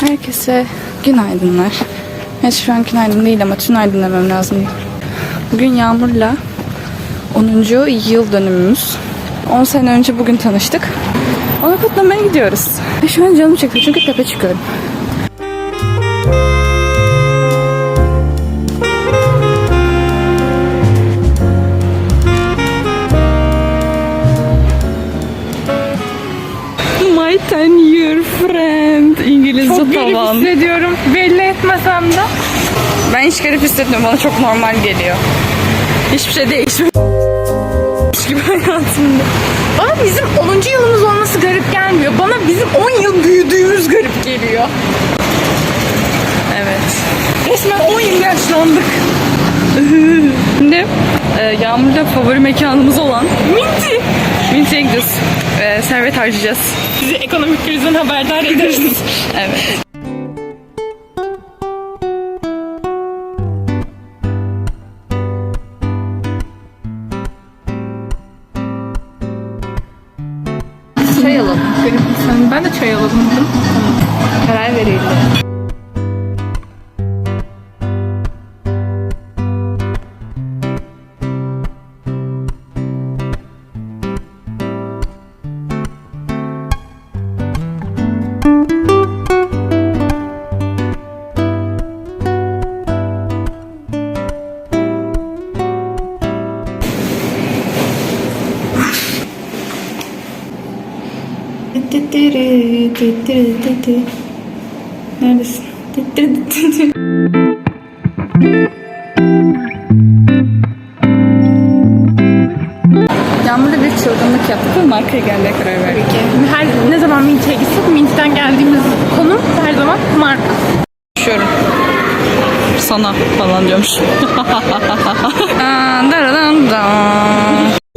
Herkese günaydınlar. Evet şu an günaydın değil ama tünaydın demem lazım. Bugün Yağmur'la 10. yıl dönümümüz. 10 sene önce bugün tanıştık. Onu kutlamaya gidiyoruz. Şu an canım çekiyor çünkü tepe çıkıyorum. Garip hissediyorum. Belli etmesem de. Ben hiç garip hissetmiyorum. Bana çok normal geliyor. Hiçbir şey değişmiyor. gibi hayatımda. Bana bizim 10. yılımız olması garip gelmiyor. Bana bizim 10 yıl büyüdüğümüz garip geliyor. Evet. Resmen 10 yıl yaşlandık. Şimdi e, Yağmur'da favori mekanımız olan Minti. Minty'ye gidiyoruz. E, servet harcayacağız. Sizi ekonomik krizden haberdar ederiz. Evet. Çay alalım. Ben de çay alalım. Karar verildi. Neredesin? Yağmur'da bir çılgınlık yaptık ve markaya gelmeye karar verdik. Her, ne zaman Minti'ye gitsek Minti'den geldiğimiz konum her zaman marka. Düşüyorum. Sana falan diyormuş.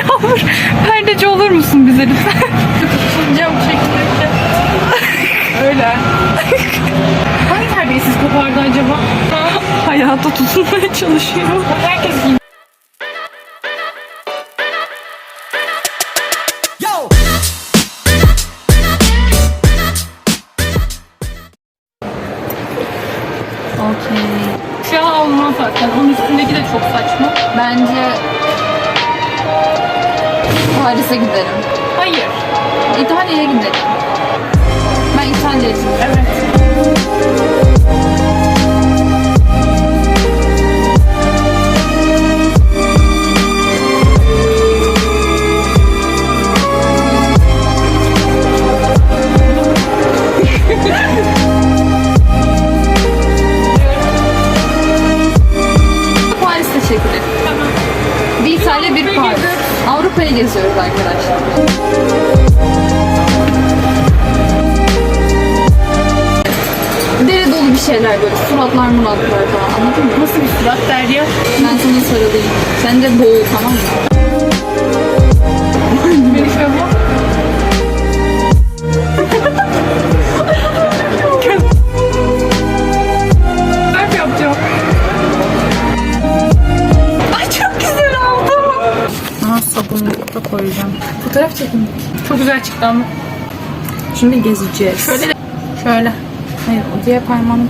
Yağmur perdeci olur musun bize lütfen? Cam çekilirken. Öyle. Hangi terbiyesiz kopardı acaba? Hayata tutunmaya çalışıyor. Herkes. Okey. Şu an olmaz zaten. Onun üstündeki de çok saçma. Bence Paris'e gidelim. Hayır. İtalya'ya gidelim. Ben İtalya'ya gidelim. Evet. Paris'te çekilir. Tamam. Bir İtalya bir Paris. Avrupa'yı geziyoruz arkadaşlar. Şeyler böyle suratlar muratlar falan anladın mı? Nasıl bir surat Derya? Ben sana sarılayım. Sen de boğul tamam mı? Beni şöyle. Harf yapacağım. Ay çok güzel oldu. Aa sabunluk da koyacağım. Fotoğraf çekin. Çok güzel çıktı ama. Şimdi gezeceğiz. Şöyle de. Şöyle. Hayır o diğer parmağını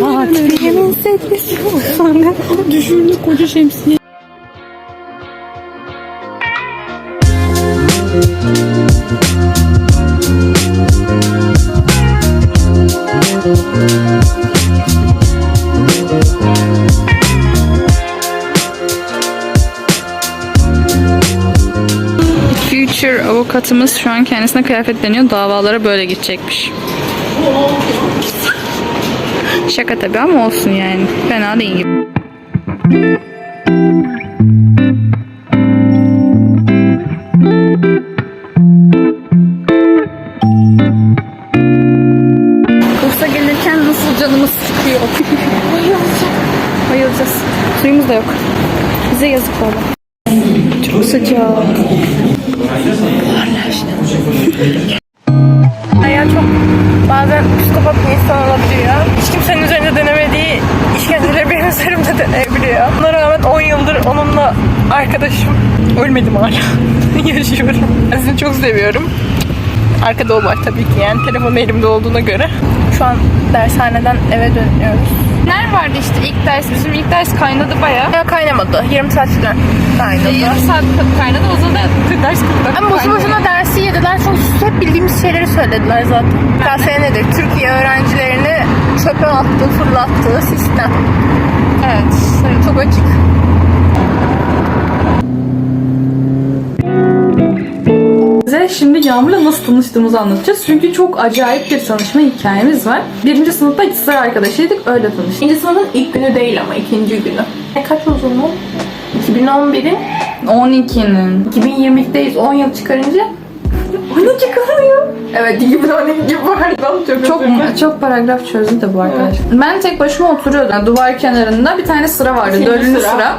Katrimin sevgisi olsan Düşündü koca şemsiye. Thank you. Avukatımız şu an kendisine kıyafetleniyor. Davalara böyle gidecekmiş. Şaka tabii ama olsun yani. Fena değil gibi. Arkadaşım. Ölmedim hala. Yaşıyorum. Ben Sizi çok seviyorum. Arkada o var tabii ki yani telefon elimde olduğuna göre. Şu an dershaneden eve dönüyoruz. Neler vardı işte ilk ders, bizim ilk ders kaynadı bayağı. Ya kaynamadı. Yarım saat falan kaynadı. Yarım saat kaynadı, o zaman da ders 40 dakika Ama boşu boşuna dersi yediler. Çok hep bildiğimiz şeyleri söylediler zaten. KSE nedir? Türkiye öğrencilerini çöpe attığı, fırlattığı sistem. Evet, çok açık. Şimdi Yağmur'la nasıl tanıştığımızı anlatacağız. Çünkü çok acayip bir tanışma hikayemiz var. Birinci sınıfta ikizler arkadaşıydık, öyle tanıştık. İkinci sınıfın ilk günü değil ama ikinci günü. E kaç zaman? 2011'in 12'nin. 2020'deyiz 10 yıl çıkarınca 12 kalıyor. Evet 2012 gibi pardon çok Çok paragraf çözdü de bu arkadaş. Ben tek başıma oturuyordum. Yani duvar kenarında bir tane sıra vardı. Dördüncü sıra. sıra.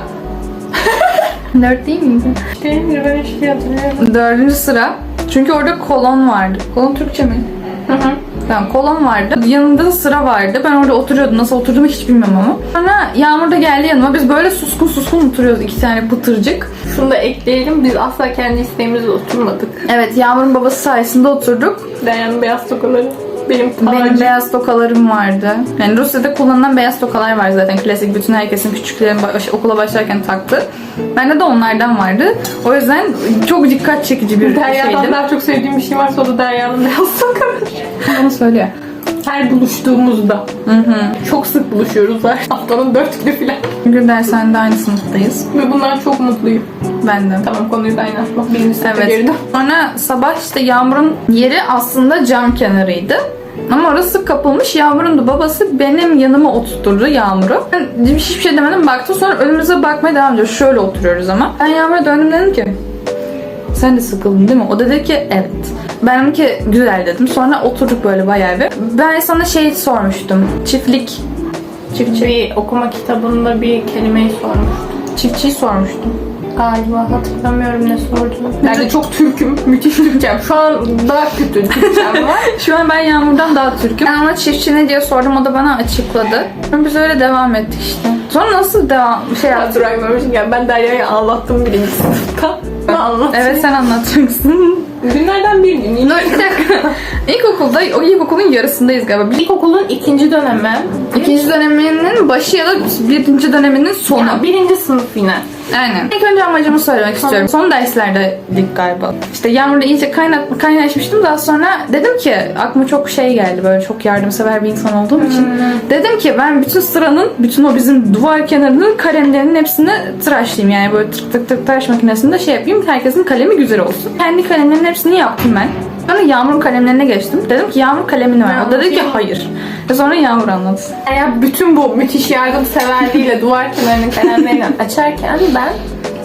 Dört değil miydi? Değil ben hiç şey hatırlıyorum. Dördüncü sıra. Çünkü orada kolon vardı. Kolon Türkçe mi? Hı hı. Tamam kolon vardı. Yanında da sıra vardı. Ben orada oturuyordum. Nasıl oturduğumu hiç bilmiyorum ama. Sonra Yağmur da geldi yanıma. Biz böyle suskun suskun oturuyoruz. iki tane pıtırcık. Şunu da ekleyelim biz asla kendi isteğimizle oturmadık. Evet Yağmur'un babası sayesinde oturduk. Dayan'ın beyaz tokaları. Benim Benim beyaz tokalarım vardı. Yani Rusya'da kullanılan beyaz tokalar var zaten. Klasik bütün herkesin küçüklerin baş- okula başlarken taktı. Bende de onlardan vardı. O yüzden çok dikkat çekici bir Derya'dan şeydi. daha çok sevdiğim bir şey varsa o da Derya'nın beyaz tokaları. Onu söylüyor. Her buluştuğumuzda. Hı hı. Çok sık buluşuyoruz her haftanın dört günü falan. Çünkü dershanede aynı sınıftayız. Ve bundan çok mutluyum. Ben de. Tamam konuyu da aynatmak. Birinci sınıfa Evet. girdim. Sonra sabah işte Yağmur'un yeri aslında cam kenarıydı. Ama orası kapılmış. Yağmur'un da babası benim yanıma oturtturdu Yağmur'u. Ben hiçbir şey demedim baktım. Sonra önümüze bakmaya devam ediyoruz. Şöyle oturuyoruz ama. Ben Yağmur'a döndüm dedim ki sen de sıkıldın değil mi? O dedi ki evet. Ben ki güzel dedim. Sonra oturduk böyle bayağı bir. Ben sana şey sormuştum. Çiftlik. Çiftçi. Bir okuma kitabında bir kelimeyi sormuş. Çiftçiyi sormuştum. Galiba hatırlamıyorum ne sorduğunu. Ben de çok Türk'üm. Müthiş Türkçem. Şu an daha kötü Türkçem var. Şu an ben Yağmur'dan daha Türk'üm. Ben ona çiftçi ne diye sordum o da bana açıkladı. Sonra Biz öyle devam ettik işte. Sonra nasıl devam şey yaptık? Hatırlamıyorum. Yani ben Derya'yı ağlattım birinci sınıfta. Ben anlatayım. Evet sen anlatacaksın. Günlerden bir gün. Dur bir dakika. İlkokulda, o ilkokulun yarısındayız galiba. Bir, ilkokulun ikinci dönemi. ikinci döneminin başı ya da birinci döneminin sonu. Ya, birinci sınıf yine. Aynen. İlk önce amacımı söylemek istiyorum. Son derslerdeydik galiba. İşte Yağmur'la iyice kaynat, kaynaşmıştım. Daha sonra dedim ki aklıma çok şey geldi böyle çok yardımsever bir insan olduğum için. Dedim ki ben bütün sıranın, bütün o bizim duvar kenarının kalemlerinin hepsini tıraşlayayım. Yani böyle tık tık tık tıraş makinesinde şey yapayım. Herkesin kalemi güzel olsun. Kendi kalemlerin hepsini yaptım ben. Sonra Yağmur'un kalemlerine geçtim. Dedim ki Yağmur kalemini ver. O da dedi ki hayır. Ve sonra Yağmur anlatsın. Ya bütün bu müthiş yardımseverliğiyle duvar kenarının kalemlerini açarken ben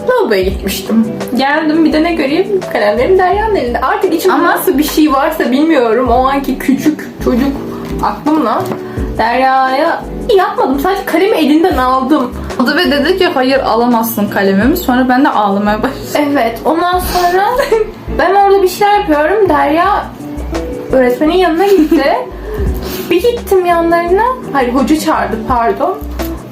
lavaboya gitmiştim. Geldim bir de ne göreyim kalemlerim Derya'nın elinde. Artık içimde Ama- nasıl bir şey varsa bilmiyorum. O anki küçük çocuk aklımla Derya'ya yapmadım. Sadece kalemi elinden aldım. O da ve dedi ki hayır alamazsın kalemimi. Sonra ben de ağlamaya başladım. Evet. Ondan sonra ben orada bir şeyler yapıyorum. Derya öğretmenin yanına gitti. bir gittim yanlarına. Hayır hoca çağırdı pardon.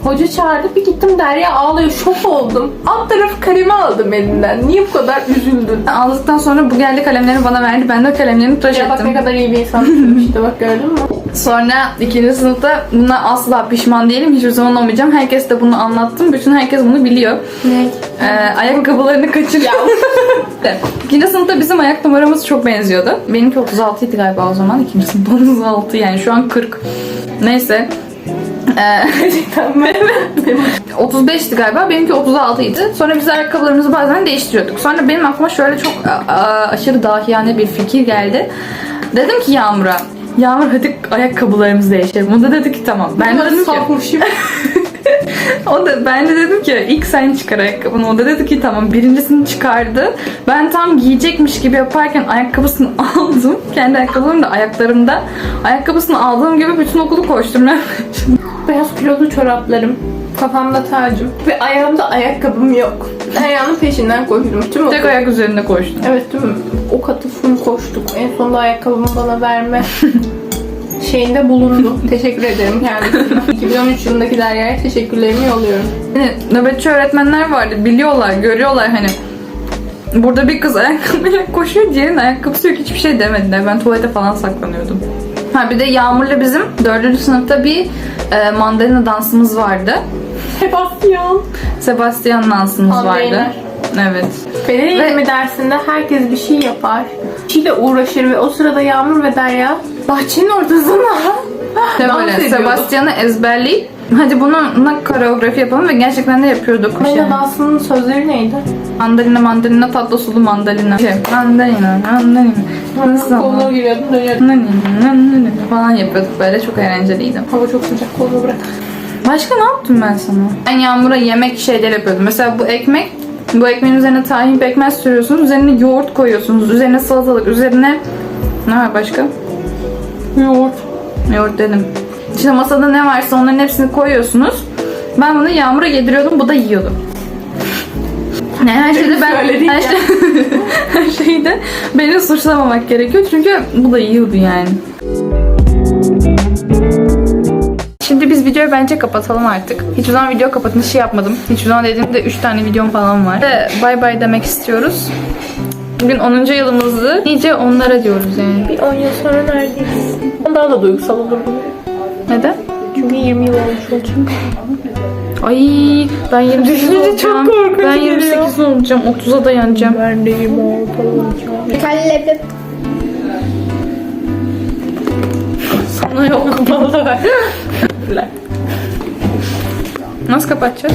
Hoca çağırdı bir gittim Derya ağlıyor şok oldum. Alt tarafı kalemi aldım elinden. Niye bu kadar üzüldün? Aldıktan sonra bu geldi kalemlerini bana verdi. Ben de kalemlerini tıraş Ya bak ne ettim. kadar iyi bir insan işte bak gördün mü? Sonra ikinci sınıfta buna asla pişman değilim. Hiçbir zaman olmayacağım. Herkes de bunu anlattım. Bütün herkes bunu biliyor. Ne? Ee, ayakkabılarını kaçırıyor. ikinci sınıfta bizim ayak numaramız çok benziyordu. Benimki 36 idi galiba o zaman. İkinci sınıfta 36 yani şu an 40. Neyse. Ee, tamam. 35'ti galiba. Benimki 36 idi. Sonra biz ayakkabılarımızı bazen değiştiriyorduk. Sonra benim aklıma şöyle çok aşırı dahiyane bir fikir geldi. Dedim ki Yağmur'a Yağmur hadi ayakkabılarımızı değiştirelim. O da dedi ki tamam. Ben de dedim ki Safmışım. o da ben de dedim ki ilk sen çıkar ayakkabını. O da dedi ki tamam birincisini çıkardı. Ben tam giyecekmiş gibi yaparken ayakkabısını aldım. Kendi ayakkabılarım da ayaklarımda. Ayakkabısını aldığım gibi bütün okulu başladım. Beyaz kilolu çoraplarım. Kafamda tacım. Ve ayağımda ayakkabım yok. Ayağımın peşinden koştum. Tüm Tek okul ayak üzerinde koştum. Evet tüm o katı full koştuk. En sonunda ayakkabımı bana verme şeyinde bulundu. Teşekkür ederim kendisine. 2013 yılındaki Derya'ya teşekkürlerimi yolluyorum. Hani nöbetçi öğretmenler vardı. Biliyorlar, görüyorlar hani. Burada bir kız ayakkabıyla koşuyor, diğerinin ayakkabısı yok. Hiçbir şey demediler. Ben tuvalete falan saklanıyordum. Ha bir de Yağmur'la bizim 4. sınıfta bir e, mandalina dansımız vardı. Sebastian. Sebastian dansımız vardı. Evet. Beden eğitimi dersinde herkes bir şey yapar. Bir şeyle uğraşır ve o sırada Yağmur ve Derya bahçenin ortasında dans böyle ediyordu. Sebastian'ı ezberleyip hadi bununla koreografi yapalım ve gerçekten de yapıyorduk. Mandalina Şey, dansının sözleri neydi? mandalina mandalina tatlı sulu mandalina. Şey, mandalina mandalina. Nasıl ama? Koluna giriyordun dönüyordun. Mandalina, mandalina falan yapıyorduk böyle çok eğlenceliydi. Hava çok sıcak kolunu bırak. Başka ne yaptım ben sana? Ben Yağmur'a yemek şeyler yapıyordum. Mesela bu ekmek, bu ekmeğin üzerine tahin pekmez sürüyorsunuz. Üzerine yoğurt koyuyorsunuz. Üzerine salatalık, üzerine... Ne var başka? Yoğurt. Yoğurt dedim. İşte masada ne varsa onların hepsini koyuyorsunuz. Ben bunu Yağmur'a yediriyordum, bu da yiyordu. Ne her şeyde ben söyledin her, şey, her şeyde beni suçlamamak gerekiyor çünkü bu da yiyordu yani. Şimdi biz videoyu bence kapatalım artık. Hiçbir zaman video kapanışı yapmadım. Hiçbir zaman dediğimde 3 tane videom falan var. Ve bay bay demek istiyoruz. Bugün 10. yılımızdı. Nice onlara diyoruz yani. Bir 10 yıl sonra neredeyiz? Daha da duygusal olur bu. Neden? Çünkü 20 yıl olmuş olacak. Ay ben 28 Düşününce olacağım. çok korkunç Ben geliyor. 28 olacağım. 30'a dayanacağım. Ben de 26 olacağım. Kalledim. Sana yok. Vallahi. Nasıl kapatacağız?